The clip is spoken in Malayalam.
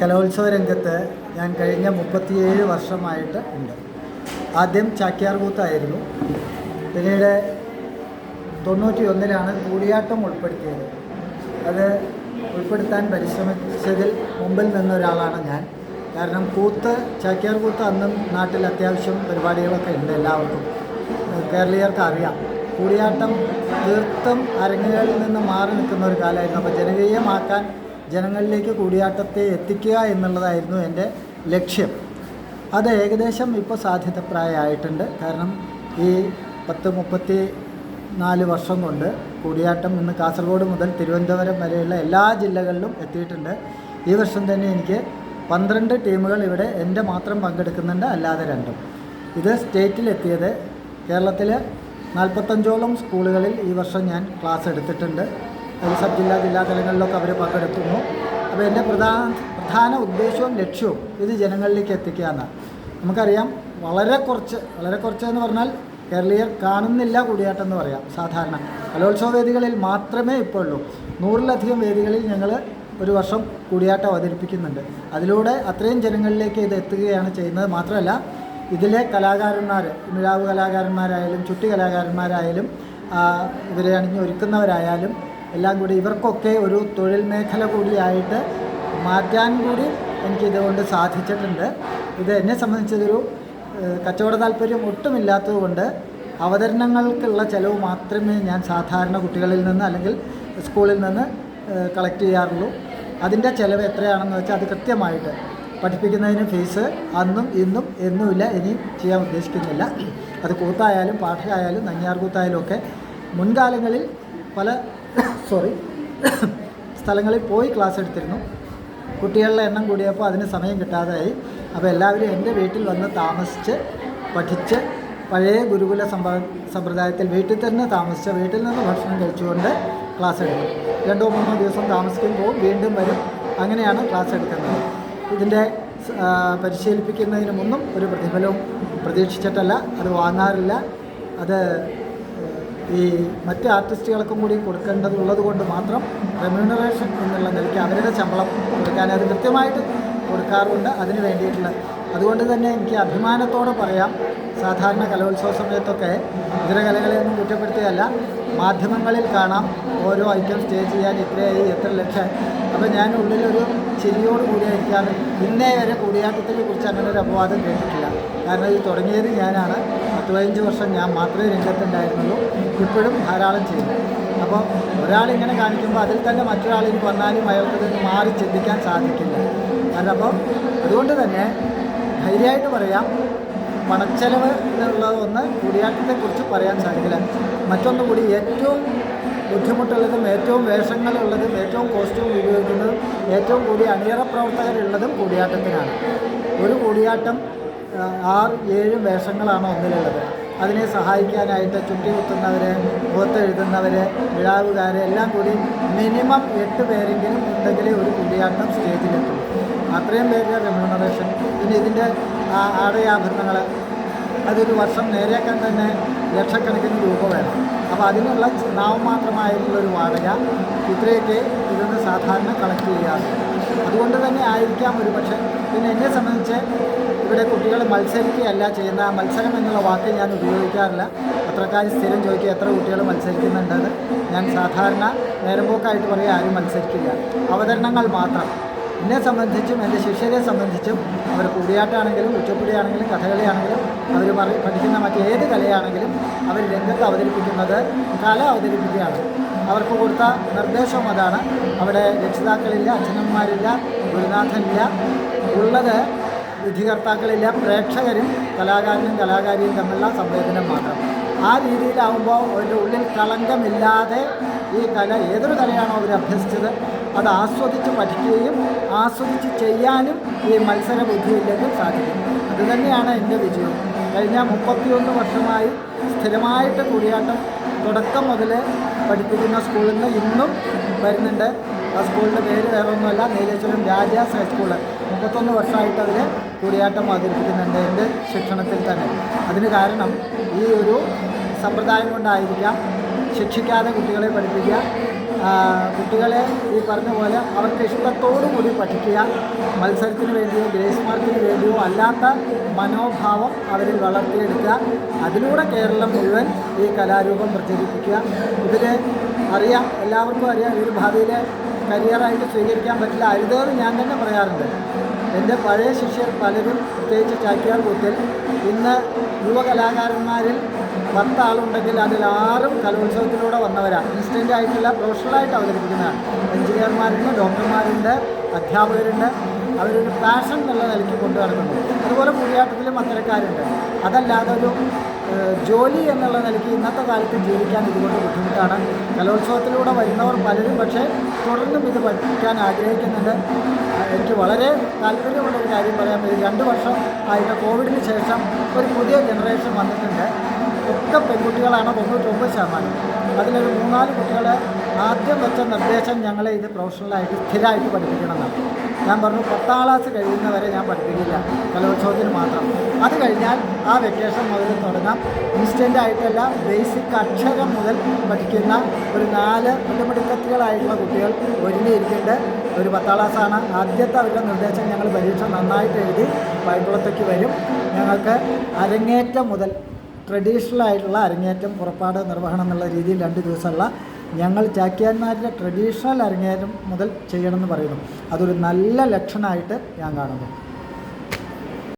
കലോത്സവ രംഗത്ത് ഞാൻ കഴിഞ്ഞ മുപ്പത്തിയേഴ് വർഷമായിട്ട് ഉണ്ട്. ആദ്യം ചാക്യാർ കൂത്തായിരുന്നു പിന്നീട് തൊണ്ണൂറ്റി ഒന്നിലാണ് കൂടിയാട്ടം ഉൾപ്പെടുത്തിയത്. അത് ഉൾപ്പെടുത്താൻ പരിശ്രമിച്ചതിൽ മുമ്പിൽ നിന്ന ഒരാളാണ് ഞാൻ. കാരണം കൂത്ത് ചാക്യാർ കൂത്ത് അന്നും നാട്ടിൽ അത്യാവശ്യം പരിപാടികളൊക്കെ ഉണ്ട് എല്ലാവർക്കും. കേരളീയർക്ക് അറിയാം. കൂടിയാട്ടം തീർത്തും അരങ്ങുകളിൽ നിന്ന് മാറി നിൽക്കുന്ന ഒരു കാലമായിരുന്നു. അപ്പോൾ ജനകീയമാക്കാൻ ജനങ്ങളിലേക്ക് കൂടിയാട്ടത്തെ എത്തിക്കുക എന്നുള്ളതായിരുന്നു എന്റെ ലക്ഷ്യം. അത് ഏകദേശം ഇപ്പോൾ സാധ്യതപ്രായമായിട്ടുണ്ട്. കാരണം ഈ പത്ത് മുപ്പത്തി നാല് വർഷം കൊണ്ട് കൂടിയാട്ടം ഇന്ന് കാസർഗോഡ് മുതൽ തിരുവനന്തപുരം വരെയുള്ള എല്ലാ ജില്ലകളിലും എത്തിയിട്ടുണ്ട്. ഈ വർഷം തന്നെ എനിക്ക് പന്ത്രണ്ട് ടീമുകൾ ഇവിടെ എന്റെ മാത്രം പങ്കെടുക്കുന്നുണ്ട് അല്ലാതെ രണ്ടും. ഇത് സ്റ്റേറ്റിലെത്തിയത് കേരളത്തിലെ നാൽപ്പത്തഞ്ചോളം സ്കൂളുകളിൽ ഈ വർഷം ഞാൻ ക്ലാസ് എടുത്തിട്ടുണ്ട്. സബ് ജില്ലാ ജില്ലാ തലങ്ങളിലൊക്കെ അവർ പങ്കെടുക്കുന്നു. അപ്പോൾ എന്റെ പ്രധാന പ്രധാന ഉദ്ദേശവും ലക്ഷ്യവും ഇത് ജനങ്ങളിലേക്ക് എത്തിക്കുക എന്നാണ് നമുക്കറിയാം വളരെ കുറച്ച് വളരെ കുറച്ച് എന്ന് പറഞ്ഞാൽ കേരളീയർ കാണുന്നില്ല കൂടിയാട്ടം എന്ന് പറയാം സാധാരണ. കലോത്സവ വേദികളിൽ മാത്രമേ ഇപ്പോൾ ഉള്ളൂ നൂറിലധികം വേദികളിൽ ഞങ്ങൾ ഒരു വർഷം കൂടിയാട്ടം അവതരിപ്പിക്കുന്നുണ്ട്. അതിലൂടെ അത്രയും ജനങ്ങളിലേക്ക് ഇത് എത്തുകയാണ് ചെയ്യുന്നത്. മാത്രമല്ല ഇതിലെ കലാകാരന്മാർ മിഴാവ് കലാകാരന്മാരായാലും ചുട്ടി കലാകാരന്മാരായാലും ഇവരെ അണിഞ്ഞൊരുക്കുന്നവരായാലും എല്ലാം കൂടി ഇവർക്കൊക്കെ ഒരു തൊഴിൽ മേഖല കൂടിയായിട്ട് മാറ്റാൻ കൂടി എനിക്കിതുകൊണ്ട് സാധിച്ചിട്ടുണ്ട്. ഇത് എന്നെ സംബന്ധിച്ചതൊരു കച്ചവട താല്പര്യം ഒട്ടുമില്ലാത്തതുകൊണ്ട് അവതരണങ്ങൾക്കുള്ള ചിലവ് മാത്രമേ ഞാൻ സാധാരണ കുട്ടികളിൽ നിന്ന് അല്ലെങ്കിൽ സ്കൂളിൽ നിന്ന് കളക്ട് ചെയ്യാറുള്ളൂ. അതിന്റെ ചിലവ് എത്രയാണെന്ന് വെച്ചാൽ അത് കൃത്യമായിട്ട് പഠിപ്പിക്കുന്നതിന് ഫീസ് അന്നും ഇന്നും എന്നുമില്ല ഇനി ചെയ്യാൻ ഉദ്ദേശിക്കുന്നില്ല. അത് കൂത്തായാലും പാഠയായാലും നങ്ങിയാർ കൂത്തായാലും ഒക്കെ മുൻകാലങ്ങളിൽ പല സോറി സ്ഥലങ്ങളിൽ പോയി ക്ലാസ് എടുത്തിരുന്നു. കുട്ടികളുടെ എണ്ണം കൂടിയപ്പോൾ അതിന് സമയം കിട്ടാതെയായി അപ്പോൾ എല്ലാവരും എന്റെ വീട്ടിൽ വന്ന് താമസിച്ച് പഠിച്ച് പഴയ ഗുരുകുല സമ്പ സമ്പ്രദായത്തിൽ വീട്ടിൽ തന്നെ താമസിച്ച് വീട്ടിൽ നിന്ന് ഭക്ഷണം കഴിച്ചുകൊണ്ട് ക്ലാസ് എടുക്കും രണ്ടോ മൂന്നോ ദിവസം താമസിക്കുമ്പോൾ വീണ്ടും വരും. അങ്ങനെയാണ് ക്ലാസ് എടുക്കുന്നത്. ഇതിന്റെ ആ, പരിശീലിപ്പിക്കുന്നതിന് മുന്നും ഒരു പ്രതിഫലവും പ്രതീക്ഷിച്ചിട്ടല്ല. അത് വാങ്ങാറില്ല. അത് ഈ മറ്റ് ആർട്ടിസ്റ്റുകൾക്കും കൂടി കൊടുക്കേണ്ടതുള്ളത് കൊണ്ട് മാത്രം റെമ്യൂണറേഷൻ എന്നുള്ള നിലയ്ക്ക് അവരുടെ ശമ്പളം കൊടുക്കാൻ അത് കൃത്യമായിട്ട് കൊടുക്കാറുണ്ട് അതിന് വേണ്ടിയിട്ടുള്ള. അതുകൊണ്ട് തന്നെ എനിക്ക് അഭിമാനത്തോടെ പറയാം സാധാരണ കലോത്സവ സമയത്തൊക്കെ ഇതര കലകളെയൊന്നും കുറ്റപ്പെടുത്തുകയല്ല. മാധ്യമങ്ങളിൽ കാണാം ഓരോ ഐറ്റം സ്റ്റേ ചെയ്യാൻ ഇത്രയായി എത്ര ലക്ഷം. അപ്പോൾ ഞാൻ ഉള്ളിലൊരു ചിരിയോട് കൂടിയായിരിക്കാറ് ഇന്നേ വരെ കൂടിയാട്ടത്തിനെ കുറിച്ച് അങ്ങനെ ഒരു അപവാദം കേട്ടിട്ടില്ല. കാരണം ഇത് തുടങ്ങിയത് ഞാനാണ് പത്ത് പതിനഞ്ച് വർഷം ഞാൻ മാത്രമേ രംഗത്തുണ്ടായിരുന്നുള്ളൂ. ഇപ്പോഴും ധാരാളം ചെയ്യുന്നു. അപ്പോൾ ഒരാളിങ്ങനെ കാണിക്കുമ്പോൾ അതിൽ തന്നെ മറ്റൊരാളിന് വന്നാലും അയാൾക്കത് മാറി ചിന്തിക്കാൻ സാധിക്കില്ല. കാരണം അപ്പോൾ അതുകൊണ്ട് തന്നെ ധൈര്യമായിട്ട് പറയാം പണച്ചെലവ് എന്നുള്ളത് ഒന്ന് കൂടിയാട്ടത്തെക്കുറിച്ച് പറയാൻ സാധിക്കില്ല. മറ്റൊന്ന് കൂടി ഏറ്റവും ബുദ്ധിമുട്ടുള്ളതും ഏറ്റവും വേഷങ്ങളുള്ളതും ഏറ്റവും കോസ്റ്റ്യൂം ഉപയോഗിക്കുന്നതും ഏറ്റവും കൂടി അണിയറ പ്രവർത്തകരുള്ളതും കൂടിയാട്ടത്തിനാണ്. ഒരു കൂടിയാട്ടം ആറ് ഏഴ് വേഷങ്ങളാണ് ഒന്നിലുള്ളത്. അതിനെ സഹായിക്കാനായിട്ട് ചുറ്റി കുത്തുന്നവർ മുഖത്തെഴുതുന്നവർ വിഴാവുകാർ എല്ലാം കൂടി മിനിമം എട്ട് പേരെങ്കിലും ഉണ്ടെങ്കിലേ ഒരു കൂടിയാട്ടം സ്റ്റേജിലെത്തും. അത്രയും പേരുടെ റെമ്യൂണറേഷൻ പിന്നെ ഇതിന്റെ ആടയാഭരണങ്ങൾ അതൊരു വർഷം നേരെയാക്കാൻ തന്നെ ലക്ഷക്കണക്കിന് രൂപ വേണം. അപ്പോൾ അതിനുള്ള നാമമാത്രമായിട്ടുള്ളൊരു വാടക ഇത്രയൊക്കെ ഇതൊന്ന് സാധാരണ കളക്ട് ചെയ്യാറുണ്ട്. അതുകൊണ്ട് തന്നെ ആയിരിക്കാം ഒരു പക്ഷേ പിന്നെ എന്നെ സംബന്ധിച്ച് ഇവിടെ കുട്ടികൾ മത്സരിക്കുകയല്ല ചെയ്യുന്ന മത്സരം എന്നുള്ള വാക്ക് ഞാൻ ഉപയോഗിക്കാറില്ല. പത്രക്കാർ സ്ഥിരം ചോദിക്കുക എത്ര കുട്ടികൾ മത്സരിക്കുന്നുണ്ടെന്ന്. ഞാൻ സാധാരണ നേരമ്പോക്കായിട്ട് പറയുക ആരും മത്സരിക്കില്ല. അവതരണങ്ങൾ മാത്രം. എന്നെ സംബന്ധിച്ചും എന്റെ ശിഷ്യരെ സംബന്ധിച്ചും അവർ കൂടിയാട്ടാണെങ്കിലും ഉച്ചപ്പുടിയാണെങ്കിലും കഥകളിയാണെങ്കിലും അവർ പറയും പഠിക്കുന്ന മറ്റേത് കലയാണെങ്കിലും അവർ രംഗത്ത് അവതരിപ്പിക്കുന്നത് കല അവതരിപ്പിക്കുകയാണ്. അവർക്ക് കൊടുത്ത നിർദ്ദേശം അതാണ്. അവിടെ രക്ഷിതാക്കളില്ല അച്ഛനന്മാരില്ല ഗുരുനാഥനില്ല. ഉള്ളത് വിധികർത്താക്കളില്ല പ്രേക്ഷകരും കലാകാരനും കലാകാരിയും തമ്മിലുള്ള സംവേദനം മാത്രം. ആ രീതിയിലാവുമ്പോൾ അവരുടെ ഉള്ളിൽ കളങ്കമില്ലാതെ ഈ കല ഏതൊരു കലയാണോ അവർ അഭ്യസിച്ചത് അത് ആസ്വദിച്ച് പഠിക്കുകയും ആസ്വദിച്ച് ചെയ്യാനും ഈ മത്സര ബുദ്ധിയില്ലെങ്കിൽ സാധിക്കും. അതുതന്നെയാണ് എന്റെ വിജയം കഴിഞ്ഞ മുപ്പത്തിയൊന്ന് വർഷമായി സ്ഥിരമായിട്ട് കൂടിയാട്ടം തുടക്കം മുതൽ പഠിപ്പിക്കുന്ന സ്കൂളിൽ നിന്ന് ഇന്നും വരുന്നുണ്ട്. ആ സ്കൂളിന്റെ പേര് വേറെ ഒന്നുമല്ല നീലേശ്വരം രാജാസ് ഹൈസ്കൂൾ. മുപ്പത്തൊന്ന് വർഷമായിട്ട് അതിൽ കൂടിയാട്ടം അവതരിപ്പിക്കുന്നുണ്ട് എന്റെ ശിക്ഷണത്തിൽ തന്നെ. അതിന് കാരണം ഈ ഒരു സമ്പ്രദായം കൊണ്ടായിരിക്കാം ശിക്ഷിക്കാതെ കുട്ടികളെ പഠിപ്പിക്കുക. കുട്ടികളെ ഈ പറഞ്ഞ പോലെ അവർക്ക് ഇഷ്ടത്തോടു കൂടി പഠിക്കുക. മത്സരത്തിന് വേണ്ടിയോ ഗ്രേസ് മാർക്കിന് വേണ്ടിയോ അല്ലാത്ത മനോഭാവം അവരിൽ വളർത്തിയെടുക്കുക. അതിലൂടെ കേരളം മുഴുവൻ ഈ കലാരൂപം പ്രചരിപ്പിക്കുക. ഇതിനെ അറിയാം എല്ലാവർക്കും അറിയാം. ഈ ഭാവിയിൽ കരിയറായിട്ട് സ്വീകരിക്കാൻ പറ്റില്ല. അരുതെന്ന് ഞാൻ തന്നെ പറയാറുണ്ട്. എന്റെ പഴയ ശിഷ്യർ പലരും പ്രത്യേകിച്ച് ചാക്യാർ കൂത്തിൽ ഇന്ന് യുവ കലാകാരന്മാരിൽ പത്താളുണ്ടെങ്കിൽ അതിൽ ആറും കലോത്സവത്തിലൂടെ വന്നവരാണ്. ഇൻസ്റ്റന്റ് ആയിട്ടുള്ള പ്രൊഫഷണലായിട്ട് അവതരിപ്പിക്കുന്നതാണ്. എഞ്ചിനീയർമാരുണ്ട് ഡോക്ടർമാരുണ്ട് അധ്യാപകരുണ്ട്. അവരൊരു പാഷൻ എന്നുള്ള നിലയ്ക്ക് കൊണ്ടു നടക്കുന്നു. അതുപോലെ കൂടിയാട്ടത്തിലും അത്തരക്കാരുണ്ട്. അതല്ലാതെ ഒരു ജോലി എന്നുള്ള നിലയ്ക്ക് ഇന്നത്തെ കാലത്ത് ജീവിക്കാൻ ഇതുകൊണ്ട് ബുദ്ധിമുട്ടാണ്. കലോത്സവത്തിലൂടെ വരുന്നവർ പലരും പക്ഷേ തുടർന്നും ഇത് പഠിക്കാൻ ആഗ്രഹിക്കുന്നുണ്ട്. എനിക്ക് വളരെ താല്പര്യമുള്ള ഒരു കാര്യം പറയാൻ പറ്റും. രണ്ട് വർഷം ആയിട്ട് കോവിഡിന് ശേഷം ഒരു പുതിയ ജനറേഷൻ വന്നിട്ടുണ്ട്. ഒക്കെ പെൺകുട്ടികളാണ് തൊണ്ണൂറ്റൊമ്പത് ശതമാനം. അതിലൊരു മൂന്നാൽ കുട്ടികൾ ആദ്യം വെച്ച നിർദ്ദേശം ഞങ്ങളെ ഇത് പ്രൊഫഷണലായിട്ട് സ്ഥിരമായിട്ട് പഠിപ്പിക്കണമെന്നാണ്. ഞാൻ പറഞ്ഞു പത്താം ക്ലാസ് കഴിയുന്നവരെ ഞാൻ പഠിപ്പിക്കില്ല. കലോത്സവത്തിന് മാത്രം. അത് കഴിഞ്ഞാൽ ആ വെക്കേഷൻ മുതൽ തുടങ്ങാം. ഇൻസ്റ്റന്റ് ആയിട്ടല്ല ബേസിക് അക്ഷരം മുതൽ പഠിക്കുന്ന ഒരു നാല് മിടുമിടുക്കത്തികളായിട്ടുള്ള കുട്ടികൾ ഒരുങ്ങിയിരിക്കേണ്ട ഒരു പത്താം ക്ലാസ്സാണ് ആദ്യത്തെ അവരുടെ നിർദ്ദേശം ഞങ്ങൾ പരീക്ഷ നന്നായിട്ട് എഴുതി വൈകുളത്തേക്ക് വരും. ഞങ്ങൾക്ക് അരങ്ങേറ്റം മുതൽ ട്രഡീഷണൽ ആയിട്ടുള്ള അരങ്ങേറ്റം പുറപ്പാട് നിർവഹണം എന്നുള്ള രീതിയിൽ രണ്ട് ദിവസമുള്ള ഞങ്ങൾ ചാക്യാന്മാരുടെ ട്രഡീഷണൽ അരങ്ങേറ്റം മുതൽ ചെയ്യണമെന്ന് പറയുന്നു. അതൊരു നല്ല ലക്ഷണമായിട്ട് ഞാൻ കാണുന്നു.